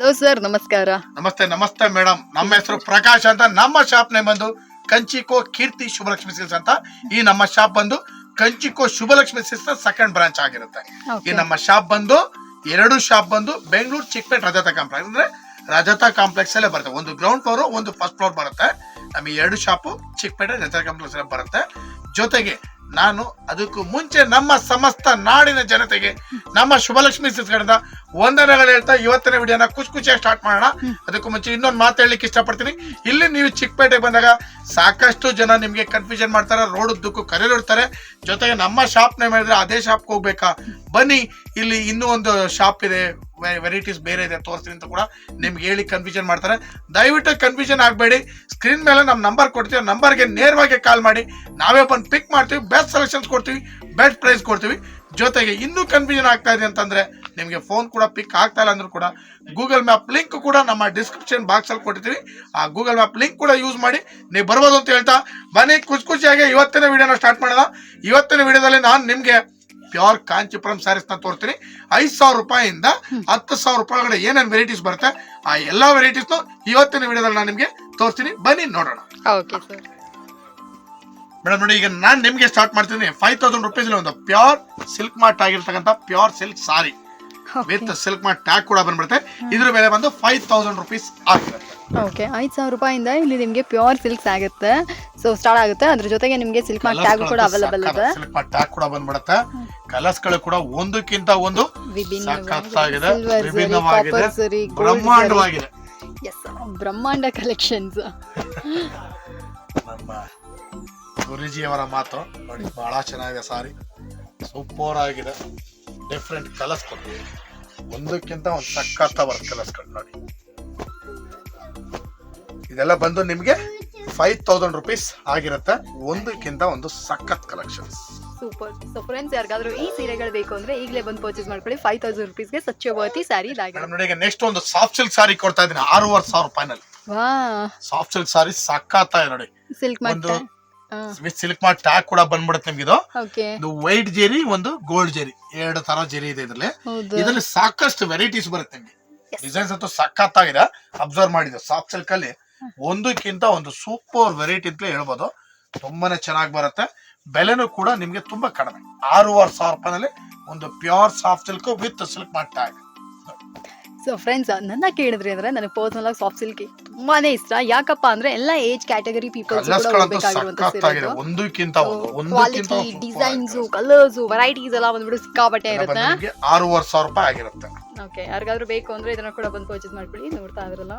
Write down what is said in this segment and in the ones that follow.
Hello sir ನಮಸ್ಕಾರ. ನಮಸ್ತೆ ನಮಸ್ತೆ ಮೇಡಮ್ ನಮ್ಮ ಹೆಸರು ಪ್ರಕಾಶ್ ಅಂತ. ನಮ್ಮ ಶಾಪ್ ನೇಮ್ ಬಂದು ಕಂಚಿಕೋ ಕೀರ್ತಿ ಶುಭಲಕ್ಷ್ಮಿ ಸಿಲ್ಸ್ ಅಂತ ಈ ನಮ್ಮ ಶಾಪ್ ಬಂದು ಕಂಚಿಕೋ ಶುಭಲಕ್ಷ್ಮಿ ಸಿಲ್ಸ್ ಸೆಕೆಂಡ್ ಬ್ರಾಂಚ್ ಆಗಿರುತ್ತೆ. ಈ ನಮ್ಮ ಶಾಪ್ ಬಂದು ಎರಡು ಶಾಪ್ ಬಂದು ಬೆಂಗಳೂರು ಚಿಕ್ಕಪೇಟ್ ರಜತ ಕಾಂಪ್ಲೆಕ್ಸ್ ಅಂದ್ರೆ ರಜತ ಕಾಂಪ್ಲೆಕ್ಸ್ ಅಲ್ಲೇ ಬರುತ್ತೆ. ಒಂದು ಗ್ರೌಂಡ್ ಫ್ಲೋರ್ ಒಂದು ಫಸ್ಟ್ ಫ್ಲೋರ್ ಬರುತ್ತೆ. ನಮ್ಮ ಎರಡು ಶಾಪು ಚಿಕ್ಕಪೇಟೆ ರಜತ ಕಾಂಪ್ಲೆಕ್ಸ್ ಅಲ್ಲೇ ಬರುತ್ತೆ. ಜೊತೆಗೆ ನಾನು ಅದಕ್ಕೂ ಮುಂಚೆ ನಮ್ಮ ಸಮಸ್ತ ನಾಡಿನ ಜನತೆಗೆ ನಮ್ಮ ಶುಭಲಕ್ಷ್ಮಿ ಸಿಲ್ಸ್ ಕಡೆಯಿಂದ ವಂದನೆಗಳು ಹೇಳ್ತಾ ಇವತ್ತಿನ ವಿಡಿಯೋನ ಖುಷಿ ಖುಷಿಯಾಗಿ ಸ್ಟಾರ್ಟ್ ಮಾಡೋಣ. ಅದಕ್ಕೂ ಮುಂಚೆ ಇನ್ನೊಂದು ಮಾತು ಹೇಳಲಿಕ್ಕೆ ಇಷ್ಟಪಡ್ತೀನಿ. ಇಲ್ಲಿ ನೀವು ಚಿಕ್ಕಪೇಟೆಗೆ ಬಂದಾಗ ಸಾಕಷ್ಟು ಜನ ನಿಮಗೆ ಕನ್ಫ್ಯೂಷನ್ ಮಾಡ್ತಾರೆ ರೋಡ್ ಉದ್ದಕ್ಕೂ ಕರೆದಿರ್ತಾರೆ. ಜೊತೆಗೆ ನಮ್ಮ ಶಾಪ್ ನೇಮ್ ಅದೇ ಶಾಪ್ಗೆ ಹೋಗ್ಬೇಕಾ? ಬನ್ನಿ, ಇಲ್ಲಿ ಇನ್ನೂ ಒಂದು ಶಾಪ್ ಇದೆ. ವೆರೈಟೀಸ್ ಬೇರೆ ಇದೆ ತೋರಿಸ್ತೀನಿ ಅಂತ ಕೂಡ ನಿಮ್ಗೆ ಹೇಳಿ ಕನ್ಫ್ಯೂಷನ್ ಮಾಡ್ತಾರೆ. ದಯವಿಟ್ಟು ಕನ್ಫ್ಯೂಷನ್ ಆಗಬೇಡಿ. ಸ್ಕ್ರೀನ್ ಮೇಲೆ ನಮ್ಮ ನಂಬರ್ ಕೊಡ್ತೀವಿ. ನಂಬರ್ಗೆ ನೇರವಾಗಿ ಕಾಲ್ ಮಾಡಿ. ನಾವೇ ಬಂದು ಪಿಕ್ ಮಾಡ್ತೀವಿ. ಬೆಸ್ಟ್ ಸೆಲೆಕ್ಷನ್ಸ್ ಕೊಡ್ತೀವಿ. ಬೆಸ್ಟ್ ಪ್ರೈಸ್ ಕೊಡ್ತೀವಿ. ಜೊತೆಗೆ ಇನ್ನೂ ಕನ್ಫ್ಯೂಷನ್ ಆಗ್ತಾ ಇದೆ ಅಂತಂದ್ರೆ ನಿಮಗೆ ಫೋನ್ ಕೂಡ ಪಿಕ್ ಆಗ್ತಾ ಇಲ್ಲ ಅಂದ್ರೂ ಕೂಡ ಗೂಗಲ್ ಮ್ಯಾಪ್ ಲಿಂಕ್ ಕೂಡ ನಮ್ಮ ಡಿಸ್ಕ್ರಿಪ್ಷನ್ ಬಾಕ್ಸ್ ಅಲ್ಲಿ ಕೊಟ್ಟಿರ್ತೀವಿ. ಆ ಗೂಗಲ್ ಮ್ಯಾಪ್ ಲಿಂಕ್ ಕೂಡ ಯೂಸ್ ಮಾಡಿ ನೀವು ಬರ್ಬೋದು ಅಂತ ಹೇಳ್ತಾ ಬನ್ನಿ. ಖುಷಿ ಖುಷಿಯಾಗಿ ಇವತ್ತಿನ ವಿಡಿಯೋನ ಸ್ಟಾರ್ಟ್ ಮಾಡೋಣ. ಇವತ್ತಿನ ವಿಡಿಯೋದಲ್ಲಿ ನಾನು ನಿಮಗೆ ಪ್ಯೂರ್ ಕಾಂಚಿಪುರಂ ಸ್ಯಾರೀಸ್ನ ತೋರಿಸ್ತೀನಿ. ಐದು ಸಾವಿರ ರೂಪಾಯಿಯಿಂದ ಹತ್ತು ಸಾವಿರ ರೂಪಾಯಿ ಒಳಗಡೆ ಏನೇನು ವೆರೈಟೀಸ್ ಬರುತ್ತೆ ಆ ಎಲ್ಲಾ ವೆರೈಟೀಸ್ ಇವತ್ತಿನ ವಿಡಿಯೋದಲ್ಲಿ ನಾನು ನಿಮಗೆ ತೋರಿಸ್ತೀನಿ. ಬನ್ನಿ ನೋಡೋಣ. ಮೇಡಮ್ ನೋಡಿ ಈಗ ನಾನು ನಿಮಗೆ ಸ್ಟಾರ್ಟ್ ಮಾಡ್ತೀನಿ. ಫೈವ್ ತೌಸಂಡ್ ರುಪೀಸ್ ಒಂದು ಪ್ಯೂರ್ ಸಿಲ್ಕ್ ಮಾರ್ಟ್ ಆಗಿರ್ತಕ್ಕಂಥ pure silk sari with silk mart tag ಕೂಡ ಬಂದ್ಬಿಡುತ್ತೆ. ಇದ್ರ ಮೇಲೆ ಬಂದು ಫೈವ್ ತೌಸಂಡ್ ರುಪೀಸ್ ಆಗಿರುತ್ತೆ ಓಕೆ ಐದು ಸಾವಿರ ರೂಪಾಯಿಂದ ಇಲ್ಲಿ ನಿಮಗೆ ಪ್ಯೂರ್ ಸಿಲ್ಕ್ಸ್ ಆಗುತ್ತೆ. ಸೊ ಸ್ಟಾರ್ಟ್ ಆಗುತ್ತೆ. ಅದ್ರ ಜೊತೆಗೆ ನಿಮಗೆ ಸಿಲ್ಕ್ ಮಾರ್ಟ್ ಟ್ಯಾಗ್ ಕೂಡ ಅವೈಲೇಬಲ್ ಇದೆ. ಸಿಲ್ಕ್ ಮಾರ್ಟ್ ಟ್ಯಾಗ್ ಕೂಡ ಬಂದ್ಬಿಡುತ್ತೆ. ಕಲರ್ಸ್ಗಳು ಕೂಡ ಒಂದಕ್ಕಿಂತ ಒಂದು ಸಖತ್ತಾಗಿದೆ ವಿಭಿನ್ನವಾಗಿದೆ ಬ್ರಹ್ಮಾಂಡವಾಗಿದೆ. ಬ್ರಹ್ಮಾಂಡ ಕಲೆಕ್ಷನ್ಸ್ ನಮ್ಮ ಗುರುಜಿಯವರ ಮಾತು ನೋಡಿ ಬಹಳ ಚೆನ್ನಾಗಿದೆ ಸಾರಿ. ಸೂಪರ್ ಆಗಿದೆ. ಡಿಫ್ರೆಂಟ್ ಕಲರ್ಸ್ ಕೊಡ್ತೀವಿ. ಒಂದಕ್ಕಿಂತ ಒಂದು ಸಖತ್ತ ಬರುತ್ತೆ ಕಲರ್ಸ್ಗಳು ನೋಡಿ. ಇದೆಲ್ಲ ಬಂದು ನಿಮಗೆ ಫೈವ್ ತೌಸಂಡ್ ರುಪೀಸ್ ಆಗಿರುತ್ತೆ. ಒಂದಕ್ಕಿಂತ ಒಂದು ಸಖತ್ ಕಲೆಕ್ಷನ್ಸ್ ಸೂಪರ್. ಸೊ ಫ್ರೆಂಡ್ಸ್ ಯಾರಿಗಾದ್ರೂ ಈ ಸೀರೆಗಳು ಬೇಕು ಅಂದ್ರೆ ಈಗಲೇ ಬಂದು ಪರ್ಚೇಸ್ ಮಾಡ್ಕೊಳ್ಳಿ. ಫೈವ್ ತೌಸಂಡ್ ರುಪೀಸ್ಗೆ ಸಚ್ಯವತಿ ಸ್ಯಾರಿ ಇದಾಗಿದೆ ಮೇಡಮ್ ನೋಡಿ ಈಗ ನೆಕ್ಸ್ಟ್ ಒಂದು ಸಾಫ್ಟ್ ಸಿಲ್ಕ್ ಸಾರಿ ಕೊಡ್ತಾ ಇದ್ದೀನಿ. ಆರೂವರೆ ಸಾವಿರ ರೂಪಾಯಿನಲ್ಲಿ. ವಾ. ಸಾಫ್ಟ್ ಸಿಲ್ಕ್ ಸಾರಿ ಸಕ್ಕತ್ತಾಗಿದೆ ನೋಡಿ. ಸಿಲ್ಕ್ ಒಂದು ಮತ್ತೆ ವಿತ್ ಸಿಲ್ಕ್ ಮಾರ್ಟ್ ಟ್ಯಾಗ್ ಕೂಡ ಬಂದ್ಬಿಡುತ್ತೆ ನಿಮ್ಗೆ ಇದು. ಓಕೆ ವೈಟ್ ಜೆರಿ ಒಂದು ಗೋಲ್ಡ್ ಜೆರಿ ಎರಡು ತರ ಜೆರಿ ಇದೆ ಇದ್ರಲ್ಲಿ. ಹೌದು. ಇದರಲ್ಲಿ ಸಾಕಷ್ಟು ವೆರೈಟೀಸ್ ಬರುತ್ತೆ ನಿಮ್ಗೆ. ಡಿಸೈನ್ಸ್ ಅಂತೂ ಸಖತ್ತಾಗಿದೆ. ಅಬ್ಸರ್ವ್ ಮಾಡಿದ್ರು ಸಾಫ್ಟ್ ಸಿಲ್ಕ್ ಅಲ್ಲಿ ಒಂದಕ್ಕಿಂತ ಒಂದು ಸೂಪರ್ ವೆರೈಟಿ ಅಂತಲೇ ಹೇಳ್ಬೋದು. ತುಂಬಾನೇ ಚೆನ್ನಾಗಿ ಬರುತ್ತೆ. ಬೆಲೆನೂ ಕೂಡ ನಿಮ್ಗೆ ತುಂಬಾ ಕಡಿಮೆ. ಆರೂವರೆ ಸಾವಿರ ರೂಪಾಯಿನಲ್ಲಿ ಒಂದು pure soft silk with silk ಮಾಡ್ತಾ ಸೊ ಫ್ರೆಂಡ್ಸ್ ನನ್ನ ಕೇಳಿದ್ರೆ ಅಂದ್ರೆ ನನಗೆ ಪರ್ಸನಲ್ ಆಗಿ ಸಾಫ್ಟ್ ಸಿಲ್ಕ್ ತುಂಬಾನೇ ಇಷ್ಟ. ಯಾಕಪ್ಪ ಅಂದ್ರೆ ಎಲ್ಲ ಏಜ್ ಕ್ಯಾಟಗರಿ ಸೀರೆ ಒಂದಕ್ಕಿಂತ ಒಂದು ಒಂದಕ್ಕಿಂತ ಕ್ವಾಲಿಟಿ ಡಿಸೈನ್ಸ್. ಕಲರ್ಸ್ ವೆರೈಟೀಸ್ ಎಲ್ಲ ಬಂದ್ಬಿಟ್ಟು ಸಿಕ್ಕಾಪಟ್ಟೆ ಇರುತ್ತೆ. ಆರೂವರೆ ಸಾವಿರ ರೂಪಾಯಿ ಆಗಿರುತ್ತೆ. ಓಕೆ ಯಾರಿಗಾದ್ರೂ ಬೇಕು ಅಂದ್ರೆ ಇದನ್ನ ಕೂಡ ಬಂದು ಪರ್ಚೇಸ್ ಮಾಡ್ಕೊಳ್ಳಿ. ನೋಡ್ತಾ ಇದ್ರಲ್ಲ.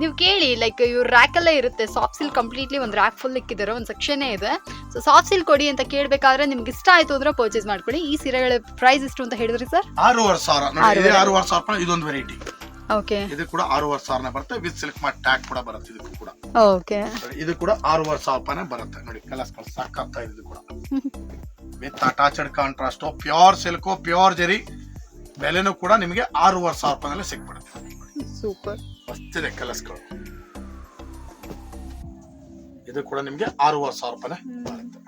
ನೀವು ಕೇಳಿ ಲೈಕ್ ಇವ್ರ ರ್ಯಾಕ್ ಎಲ್ಲ ಇರುತ್ತೆ. ಸಾಫ್ಟ್ ಸಿಲ್ಕ್ ಕಂಪ್ಲೀಟ್ಲಿ ಒಂದು ರ್ಯಾಕ್ ಫುಲ್ ಇಕ್ಕಿದ್ದಾರೆ ಒಂದು ಸೆಕ್ಷನೇ ಇದೆ. ಸೊ ಸಾಫ್ಟ್ ಸಿಲ್ಕ್ ಕೊಡಿ ಅಂತ ಕೇಳಬೇಕಾದ್ರೆ ನಿಮ್ಗೆ ಇಷ್ಟ ಆಯ್ತು ಅಂದ್ರೆ ಪರ್ಚೇಸ್ ಮಾಡ್ಕೊಳ್ಳಿ. ಈ ಸೀರೆಗಳ ಪ್ರೈಸ್ ಎಷ್ಟು ಅಂತ ಹೇಳಿದ್ರಿ ಸರ್ ಆರೂವರೆ ಸಾವಿರ. ಆರೂವರೆ. ಸಾವಿರ ರೂಪಾಯಿ ಇದೊಂದು ವೆರೈಟಿ ಓಕೆ ಇದು ಕೂಡ ಆರೂವರೆ ಸಾವಿರನೇ ಬರುತ್ತೆ. ವಿತ್ ಸಿಲ್ಕ್ ಮಾಡಿ ಟ್ಯಾಗ್ ಕೂಡ ಬರುತ್ತೆ ಇದಕ್ಕೂ ಕೂಡ. ಓಕೆ ಇದು ಕೂಡ ಆರೂವರೆ ಸಾವಿರ ರೂಪಾಯಿನೇ ಬರುತ್ತೆ. ನೋಡಿ ಕಲರ್ಸ್ ಸಾಕಾಗ್ತಾ ಇದೆ ಇದು ಕೂಡ. With attached contrast pure silk pure zari ಬೆಲೆನೂ ಕೂಡ ನಿಮಗೆ ಆರೂವರೆ ಸಾವಿರ ರೂಪಾಯಿನಲ್ಲಿ ಸಿಕ್ಬಿಡುತ್ತೆ. ಸೂಪರ್ ಮಸ್ತಿದೆ ಕೆಲಸಗಳು ಇದು ಕೂಡ ನಿಮಗೆ ಆರೂವರೆ ಸಾವಿರ ರೂಪಾಯಿ ಬರುತ್ತೆ.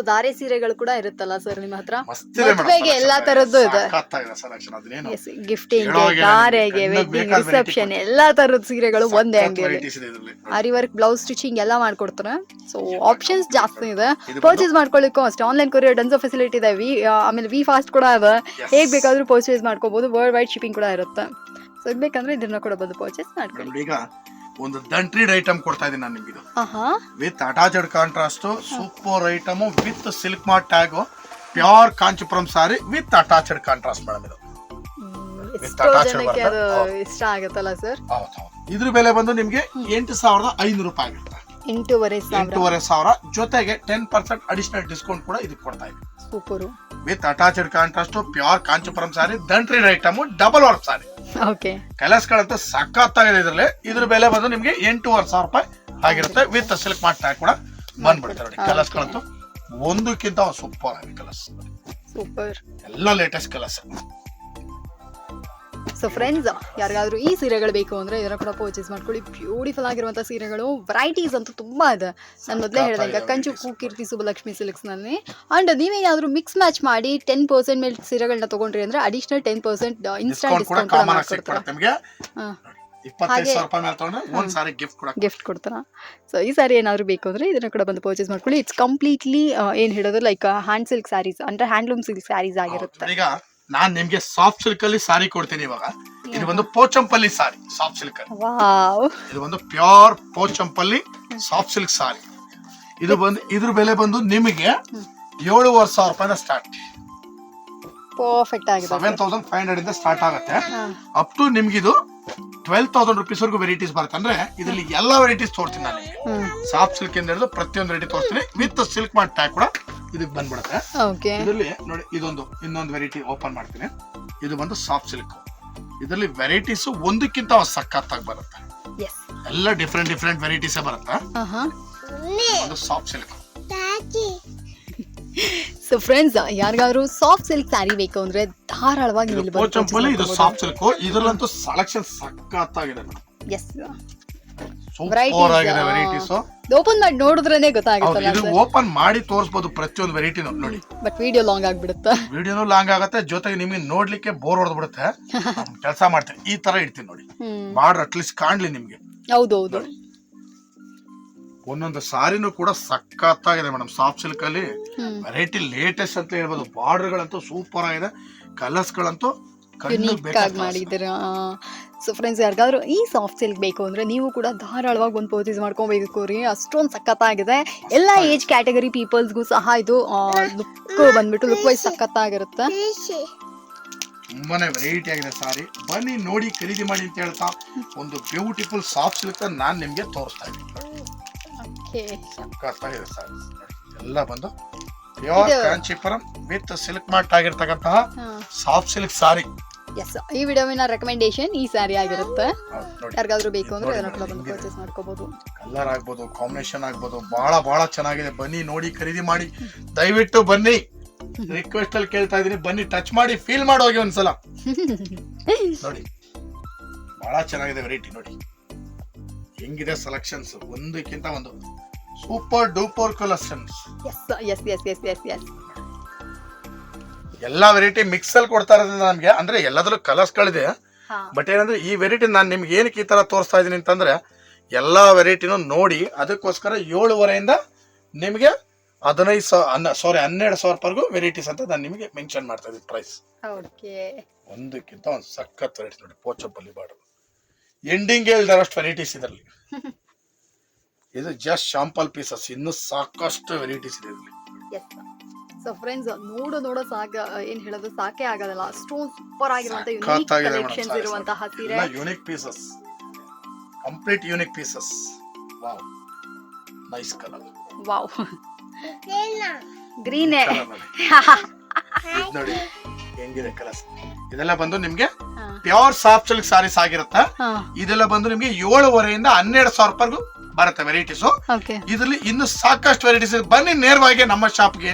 ಸೊ ದಾರೆ ಸೀರೆಗಳು ಕೂಡ ಇರುತ್ತಲ್ಲ ಸರ್ ನಿಮ್ಮ ಹತ್ರ? ಮದುವೆಗೆ ಎಲ್ಲಾ ತರದ್ದು ಇದೆ. ಗಿಫ್ಟಿಂಗ್ ದಾರೆಗೆ ವೆಡ್ಡಿಂಗ್ ರಿಸೆಪ್ಷನ್ ಎಲ್ಲಾ ತರದ ಸೀರೆಗಳು ಒಂದೇ ಅಂಗಡಿಯಲ್ಲಿ. ಆರಿ ವರ್ಕ್ ಬ್ಲೌಸ್ ಸ್ಟಿಚಿಂಗ್ ಎಲ್ಲ ಮಾಡ್ಕೊಡ್ತಾರೆ. ಸೊ ಆಪ್ಷನ್ಸ್ ಜಾಸ್ತಿ ಇದೆ. ಪರ್ಚೇಸ್ ಮಾಡ್ಕೊಳ್ಳಿಕ್ಕೂ ಅಷ್ಟೇ. ಆನ್ಲೈನ್ ಕೊರಿಯರ್ ಡನ್ಸೋ ಫೆಸಿಲಿಟಿ ಇದೆ. ವಿ ಆಮೇಲೆ ವಿ ಫಾಸ್ಟ್ ಕೂಡ ಇದೆ. ಹೇಗೆ ಬೇಕಾದ್ರೂ ಪರ್ಚೇಸ್ ಮಾಡ್ಕೋಬಹುದು ವರ್ಲ್ಡ್ ವೈಡ್ ಶಿಪ್ಪಿಂಗ್ ಕೂಡ ಇರುತ್ತೆ. ಸೊ ಬೇಕಂದ್ರೆ ಇದನ್ನ ಕೂಡ ಬಂದು ಪರ್ಚೇಸ್ ಮಾಡ್ಕೊಳ್ಳಿ. ಒಂದು ದಂಟ್ರೀಡ್ ಐಟಮ್ ಕೊಡ್ತಾ ಇದ್ದೀನಿ ನಾನು ನಿಮ್ಗೆ with attached contrast super item with silk mart tag pure Kanchipuram sari with attached contrast madam ಇದು. ಇಷ್ಟ ಆಗುತ್ತಲ್ಲ ಸರ್ ಇದ್ರ ಬೆಲೆ ಬಂದು ನಿಮ್ಗೆ ಎಂಟು ಸಾವಿರದ ಐನೂರು ರೂಪಾಯಿ ಆಗುತ್ತೆ. ಎಂಟೂವರೆ ಎಂಟೂವರೆ ಸಾವಿರ. ಜೊತೆಗೆ ಟೆನ್ ಪರ್ಸೆಂಟ್ ಅಡಿಷನಲ್ ಡಿಸ್ಕೌಂಟ್ ಕೂಡ ಇದಕ್ಕೆ ಕೊಡ್ತಾ ಇದೆ super. With attached contrast pure Kanchipuram sari ದಂಟ್ರಿಡ್ item double work sari okay colours ಸಖತ್ ಸಖತ್ತಾಗಿದೆ ಇದ್ರಲ್ಲಿ. ಇದ್ರ ಬೆಲೆ ಬಂದು ನಿಮ್ಗೆ ಎಂಟೂವರೆ ಸಾವಿರ ರೂಪಾಯಿ ಆಗಿರುತ್ತೆ. ವಿತ್ ಸಿಲ್ಕ್ ಮಾರ್ಟ್ ಟ್ಯಾಗ್ ಕೂಡ ಬಂದ್ಬಿಡ್ತಾರೆ ನೋಡಿ. ಕಲರ್ಸ್ ಗಳಂತೂ ಒಂದಕ್ಕಿಂತ ಸೂಪರ್ ಆಗಿದೆ ಕಲರ್ಸ್. ಸೂಪರ್ ಎಲ್ಲ ಲೇಟೆಸ್ಟ್ ಕಲರ್ಸ್ ಸೊ ಫ್ರೆಂಡ್ಸ್ ಯಾರಿಗಾದ್ರೂ ಈ ಸೀರೆಗಳು ಬೇಕು ಅಂದ್ರೆ ಇದರ ಕೂಡ ಪರ್ಚೇಸ್ ಮಾಡ್ಕೊಳ್ಳಿ. ಬ್ಯೂಟಿಫುಲ್ ಆಗಿರುವಂತಹ ಸೀರೆಗಳು ವೆರೈಟೀಸ್ ಅಂತೂ ತುಂಬಾ ಇದೆ. ನಾನು ಮೊದಲೇ ಹೇಳಿದಂಗೆ ಕಂಚು ಕೀರ್ತಿ ಸುಬ್ಬಲಕ್ಷ್ಮಿ ಸಿಲ್ಕ್ಸ್ನಲ್ಲಿ. ಅಂಡ್ ನೀವೇನಾದ್ರೂ ಮಿಕ್ಸ್ ಮ್ಯಾಚ್ ಮಾಡಿ ಟೆನ್ ಪರ್ಸೆಂಟ್ ಮೇಲೆ ಸೀರೆಗಳನ್ನ ತಗೊಂಡ್ರಿ ಅಂದ್ರೆ additional ten percent instant discount ಕೂಡ ಮಾಡ್ಕೊಡ್ತಾರೆ? ಗಿಫ್ಟ್ ಕೂಡ ಗಿಫ್ಟ್ ಕೊಡ್ತಾರ? ಸೊ ಈ ಸಾರಿ ಏನಾದ್ರು ಬೇಕು ಅಂದ್ರೆ ಇದನ್ನ ಕೂಡ ಬಂದು ಪರ್ಚೇಸ್ ಮಾಡ್ಕೊಳ್ಳಿ. ಇಟ್ಸ್ ಕಂಪ್ಲೀಟ್ಲಿ ಏನ್ ಹೇಳೋದು? ಲೈಕ್ ಹ್ಯಾಂಡ್ ಸಿಲ್ಕ್ ಸ್ಯಾರೀಸ್ ಅಂದ್ರೆ ಹ್ಯಾಂಡ್ಲೂಮ್ ಸಿಲ್ಕ್ ಸ್ಯಾರೀಸ್ ಆಗಿರುತ್ತೆ. ನಾನ್ ನಿಮ್ಗೆ ಸಾಫ್ಟ್ ಸಿಲ್ಕ್ ಅಲ್ಲಿ ಸಾರಿ ಕೊಡ್ತೀನಿ ಇವಾಗ. ಇದು ಒಂದು ಪೋಚಂಪಲ್ಲಿ ಸಾರಿ ಸಾಫ್ಟ್ ಸಿಲ್ಕ್ ಅಲ್ಲಿ. ವಾವ್. ಇದು ಒಂದು pure Pochampalli soft silk sari ಇದು ಬಂದು ಇದ್ರ ಬೆಲೆ ಬಂದು ನಿಮಗೆ ಏಳುವರೆ ಸಾವಿರ ರೂಪಾಯಿಂದ ಸ್ಟಾರ್ಟ್ ಪರ್ಫೆಕ್ಟ್ ಆಗಿದೆ. ಸೆವೆನ್ ತೌಸಂಡ್ ಫೈವ್ ಹಂಡ್ರೆಡ್ ಇಂದ ಸ್ಟಾರ್ಟ್ ಆಗುತ್ತೆ. ಅಪ್ ಟು ನಿಮ್ಗಿದು ಟ್ವೆಲ್ ತೌಸಂಡ್ ರುಪೀಸ್ ವರೆಗೂ ವೆರೈಟೀಸ್ ಬರುತ್ತೆ. ಅಂದ್ರೆ ಇದರಲ್ಲಿ ಎಲ್ಲಾ ವೆರೈಟೀಸ್ ತೋರ್ತೀನಿ ನಾನು. ಸಾಫ್ಟ್ ಸಿಲ್ಕ್ ಇಂದ ಹಿಡಿದು ಪ್ರತಿಯೊಂದು ವೆರೈಟಿ ತೋರಿಸ್ತೀನಿ. ವಿತ್ ಸಿಲ್ಕ್ ಮಾಡ್ ಟ್ಯಾಗ್ ಕೂಡ ಇದಕ್ಕೆ ಬಂದ್ಬಿಡುತ್ತೆ. ಓಕೆ ಇದರಲ್ಲಿ ನೋಡಿ ಇದೊಂದು ಇನ್ನೊಂದು ವೆರೈಟಿ ಓಪನ್ ಮಾಡ್ತೀನಿ. ಇದು ಬಂದು ಸಾಫ್ಟ್ ಸಿಲ್ಕ್ ಇದರಲ್ಲಿ ವೆರೈಟೀಸ್ ಒಂದಕ್ಕಿಂತ ಸಕ್ಕತ್ತಾಗಿ ಸಖತ್ತಾಗಿ ಬರುತ್ತೆ. ಎಸ್ ಎಲ್ಲ ಡಿಫ್ರೆಂಟ್ ಡಿಫ್ರೆಂಟ್ ವೆರೈಟೀಸ್ ಬರುತ್ತೆ. ಹಾ ಒಂದು ಸಾಫ್ಟ್ ಸಿಲ್ಕ್ ಸೊ ಫ್ರೆಂಡ್ಸ್ ಯಾರಿಗಾದ್ರೂ ಸಾಫ್ಟ್ ಸಿಲ್ಕ್ ಸ್ಯಾರಿ ಬೇಕು ಅಂದ್ರೆ ಧಾರಾಳವಾಗಿ ಇದು ಇಲ್ಲಿ ಸಾಫ್ಟ್ ಸಿಲ್ಕ್ ಇದರಲ್ಲಂತೂ ಸೆಲೆಕ್ಷನ್ ಸಖತ್ತಾಗಿದೆ. ಎಸ್ ಸೂಪರ್ ಆಗಿದೆ ವೆರೈಟೀಸ್ ಓಪನ್ ಮಾಡಿ ನೋಡಿದ್ರೇನೆ ಗೊತ್ತಾಗುತ್ತೆ ಇದು ಓಪನ್ ಮಾಡಿ ತೋರಿಸಬಹುದು ಪ್ರತಿಯೊಂದು ವೆರೈಟಿನೂ ನೋಡಿ. ಬಟ್ ವಿಡಿಯೋ ಲಾಂಗ್ ಆಗ್ಬಿಡುತ್ತೆ? ವಿಡಿಯೋನು ಲಾಂಗ್ ಆಗುತ್ತೆ ಜೊತೆಗೆ ನಿಮಗೆ ನೋಡ್ಲಿಕ್ಕೆ ಬೋರ್ ಹೊಡೆದು ಬಿಡುತ್ತೆ ಕೆಲಸ ಮಾಡ್ತೀನಿ ಈ ತರ ಇಡ್ತೀನಿ ನೋಡಿ. ಬಾರ್ಡರ್ ಅಟ್ಲೀಸ್ಟ್ ಕಾಣ್ಲಿ ನಿಮಗೆ. ಹೌದು ಹೌದು ಒಂದೊಂದು ಸಾರಿನೂ ಕೂಡ ಸಖತ್ತಾಗಿದೆ ಮೇಡಮ್ ಸಾಫ್ಟ್ ಸಿಲ್ಕ್ ಅಲ್ಲಿ. ವೆರೈಟಿ ಲೇಟೆಸ್ಟ್ ಅಂತ ಹೇಳ್ಬೋದು ಬಾರ್ಡರ್ ಗಳಂತೂ ಸೂಪರ್ ಆಗಿದೆ ಕಲರ್ಸ್ ಗಳಂತೂ ಕಣ್ಣು ಯುನೀಕ್ ಆಗಿ ಮಾಡಿದ್ದೀರಾ? ಸೊ ಫ್ರೆಂಡ್ಸ್ ಯಾರಿಗಾದ್ರೂ ಈ ಸಾಫ್ಟ್ ಸಿಲ್ಕ್ ಬೇಕು ಅಂದ್ರೆ ನೀವು ಕೂಡ ಧಾರಾಳವಾಗಿ ಒಂದು ಪರ್ಚೇಸ್ ಮಾಡ್ಕೊಬೇಕು ರೀ. ಅಷ್ಟೊಂದು ಸಖತ್ತಾಗಿದೆ. ಎಲ್ಲ ಏಜ್ ಕ್ಯಾಟಗರಿ ಪೀಪಲ್ಸ್ಗೂ ಸಹ ಇದು ಲುಕ್ ಬಂದ್ಬಿಟ್ಟು ಲುಕ್ ವೈಸ್ ಸಖತ್ತಾಗಿರುತ್ತೆ. ತುಂಬಾನೇ ವೆರೈಟಿ ಆಗಿದೆ ಸಾರಿ ಬನ್ನಿ ನೋಡಿ ಖರೀದಿ ಮಾಡಿ ಅಂತ ಹೇಳ್ತಾ ಒಂದು ಬ್ಯೂಟಿಫುಲ್ ಸಾಫ್ಟ್ ಸಿಲ್ಕ್ ನಾನು ನಿಮಗೆ ತೋರಿಸ್ತಾ ಇದ್ದೀನಿ. ಸಖತ್ತಾಗಿದೆ ಸಾರಿ ಎಲ್ಲ ಬಂದು pure Kanchipuram with silk mart ಆಗಿರ್ತಕ್ಕಂತಹ soft silk sari yes ಈ ವಿಡಿಯೋವಿನ ರೆಕಮೆಂಡೇಶನ್ ಈ ಸ್ಯಾರಿ ಆಗಿರುತ್ತೆ. ಯಾರಿಗಾದ್ರೂ ಬೇಕು ಅಂದ್ರೆ ಅದನ್ನ ಕೂಡ ಬಂದು ಪರ್ಚೇಸ್ ಮಾಡ್ಕೋಬಹುದು ಕಲರ್ ಆಗ್ಬೋದು ಕಾಂಬಿನೇಷನ್ ಆಗ್ಬೋದು ಬಹಳ ಬಹಳ ಚೆನ್ನಾಗಿದೆ. ಬನ್ನಿ ನೋಡಿ ಖರೀದಿ ಮಾಡಿ. ದಯವಿಟ್ಟು ಬನ್ನಿ. ರಿಕ್ವೆಸ್ಟ್ ಅಲ್ಲಿ ಕೇಳ್ತಾ ಇದೀನಿ ಬನ್ನಿ ಟಚ್ ಮಾಡಿ ಫೀಲ್ ಮಾಡೋಗಿ ಒಂದ್ಸಲ. ನೋಡಿ. ಬಹಳ ಚೆನ್ನಾಗಿದೆ ವೆರೈಟಿ ನೋಡಿ. ಹೆಂಗಿದೆ ಸೆಲೆಕ್ಷನ್ಸ್ ಒಂದಕ್ಕಿಂತ ಒಂದು. Super duper collections yes yes yes yes yes yes ಎಲ್ಲಾ ವೆರೈಟಿ ಮಿಕ್ಸ್ ಅಲ್ಲಿ ಕೊಡ್ತಾ ಇರೋದ್ರಿಂದ ನಮ್ಗೆ ಅಂದ್ರೆ ಎಲ್ಲದರಲ್ಲೂ ಕಲರ್ಸ್ಗಳಿದೆ ಬಟ್ ಏನಂದ್ರೆ ಈ ವೆರೈಟಿ ನಾನು ನಿಮ್ಗೆ ಏನಕ್ಕೆ ಈ ತರ ತೋರಿಸ್ತಾ ಇದೀನಿ ಅಂತಂದ್ರೆ ಎಲ್ಲಾ ವೆರೈಟಿನೂ ನೋಡಿ ಅದಕ್ಕೋಸ್ಕರ ಏಳುವರೆಯಿಂದ ನಿಮಗೆ ಹದಿನೈದು ಸಾವಿರ ಸಾರಿ ಹನ್ನೆರಡು ಸಾವಿರವರೆಗೂ ವೆರೈಟೀಸ್ ಅಂತ ನಾನು ನಿಮಗೆ ಮೆನ್ಷನ್ ಮಾಡ್ತಾ ಇದ್ದೀನಿ ಪ್ರೈಸ್ ಓಕೆ ಒಂದಕ್ಕಿಂತ ಒಂದು ಸಖತ್ ವೆರೈಟಿ ನೋಡಿ ಪೋಚಪ್ಪಲ್ಲಿ ಬಾಡು. ಎಂಡಿಂಗ್ ಹೇಳ್ದಾರಷ್ಟು ವೆರೈಟೀಸ್ ಇದರಲ್ಲಿ. ಇದು ಜಸ್ಟ್ ಶಾಂಪಲ್ ಪೀಸಸ್ ಇನ್ನೂ ಸಾಕಷ್ಟು ವೆರೈಟೀಸ್ ಇದೆ ಇದರಲ್ಲಿ. ಎಸ್ ಸೊ ಫ್ರೆಂಡ್ಸ್ ನೋಡು ನೋಡೋ ಸಾಕ ಏನ್ ಹೇಳೋದು ಸಾಕೆ ಆಗೋದಲ್ಲ ಅಷ್ಟು ಸೂಪರ್ ಆಗಿರುವಂತ ಯುನೀಕ್ ಕಲೆಕ್ಷನ್ಸ್ ಇರುವಂತಹ ಸೀರೆ. Unique unique pieces complete unique pieces wow nice colour wow green ನೋಡಿ ಹೆಂಗಿದೆ ಕಲರ್ಸ್ ಇದೆಲ್ಲ ಬಂದು ನಿಮ್ಗೆ ಪ್ಯೂರ್ ಸಾಫ್ಟ್ ಸಿಲ್ಕ್ ಸಾರೀಸ್ ಆಗಿರುತ್ತೆ? ಇದೆಲ್ಲ ಬಂದು ನಿಮ್ಗೆ ಏಳುವರೆಯಿಂದ ಹನ್ನೆರಡು ಸಾವಿರ ರೂಪಾಯಿಗೂ ಬರುತ್ತೆ ವೆರೈಟೀಸ್. ಇದರಲ್ಲಿ ಇನ್ನು ಸಾಕಷ್ಟು ವೆರೈಟೀಸ್ ಬನ್ನಿ ನೇರವಾಗಿ ನಮ್ಮ ಶಾಪ್ಗೆ.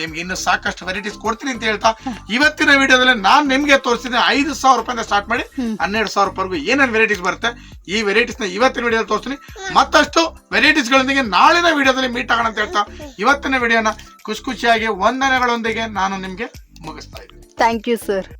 ನಿಮ್ಗೆ ಇನ್ನು ಸಾಕಷ್ಟು ವೆರೈಟೀಸ್ ಕೊಡ್ತೀನಿ ಅಂತ ಹೇಳ್ತಾ. ಇವತ್ತಿನ ವಿಡಿಯೋದಲ್ಲಿ ನಾನ್ ನಿಮ್ಗೆ ತೋರಿಸಿದ್ರೆ ಐದು ಸಾವಿರ ರೂಪಾಯಿಂದ ಸ್ಟಾರ್ಟ್ ಮಾಡಿ. ಹನ್ನೆರಡು ಸಾವಿರ ರೂಪಾಯಿಗೂ ಏನೇನು ವೆರೈಟೀಸ್ ಬರುತ್ತೆ ಈ ವೆರೈಟೀಸ್ನ ಇವತ್ತಿನ ವಿಡಿಯೋದಲ್ಲಿ ತೋರಿಸ್ತೀನಿ. ಮತ್ತಷ್ಟು ವೆರೈಟೀಸ್ ಗಳೊಂದಿಗೆ ನಾಳಿನ ವಿಡಿಯೋದಲ್ಲಿ ಮೀಟ್ ಆಗೋಣ ಅಂತ ಹೇಳ್ತಾ. ಇವತ್ತಿನ ವಿಡಿಯೋನ ಖುಷಿ ಖುಷಿಯಾಗಿ ವಂದನೆಗಳೊಂದಿಗೆ ನಾನು ನಿಮ್ಗೆ ಮುಗಿಸ್ತಾ ಇದ್ದೀನಿ. Thank you sir.